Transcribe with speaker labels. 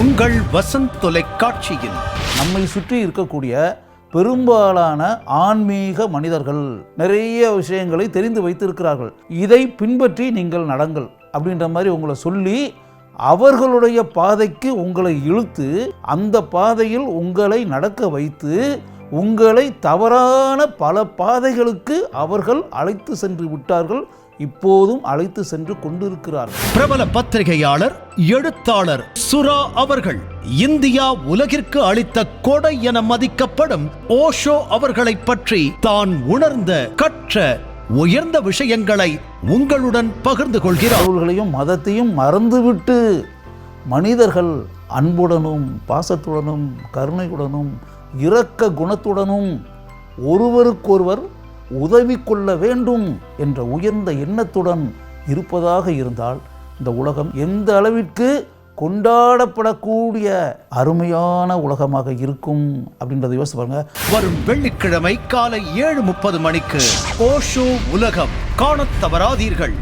Speaker 1: உங்கள் வசந்த் தொலைக்காட்சியில்.
Speaker 2: நம்மை சுற்றி இருக்கக்கூடிய பெரும்பாலான ஆன்மீக மனிதர்கள் நிறைய விஷயங்களை தெரிந்து வைத்திருக்கிறார்கள். இதை பின்பற்றி நீங்கள் நடங்கள் அப்படின்ற மாதிரி உங்களை சொல்லி அவர்களுடைய பாதைக்கு உங்களை இழுத்து அந்த பாதையில் உங்களை நடக்க வைத்து உங்களை தவறான பல பாதைகளுக்கு அவர்கள் அழைத்து சென்று விட்டார்கள் இப்போதும் அழைத்து சென்று கொண்டிருக்கிறார்கள்.
Speaker 1: பிரபல பத்திரிகையாளர் எழுத்தாளர் சுரா அவர்கள் இந்தியா உலகிற்கு அளித்த கொடை என மதிக்கப்படும் ஓஷோ அவர்களைப் பற்றி தான் உணர்ந்த கற்ற உயர்ந்த விஷயங்களை உங்களுடன் பகிர்ந்து கொள்கிறார்.
Speaker 2: கடவுள்களையும் மதத்தையும் மறந்துவிட்டு மனிதர்கள் அன்புடனும் பாசத்துடனும் கருணையுடனும் இரக்க குணத்துடனும் ஒருவருக்கொருவர் உதவி கொள்ள வேண்டும் என்ற உயர்ந்த எண்ணத்துடன் இருப்பதாக இருந்தால் இந்த உலகம் எந்த அளவிற்கு கொண்டாடப்படக்கூடிய அருமையான உலகமாக இருக்கும் அப்படின்றத யோசிச்சு பாருங்க.
Speaker 1: வரும் வெள்ளிக்கிழமை காலை ஏழு முப்பது மணிக்கு ஓஷோ உலகம். காணத் தவறாதீர்கள்.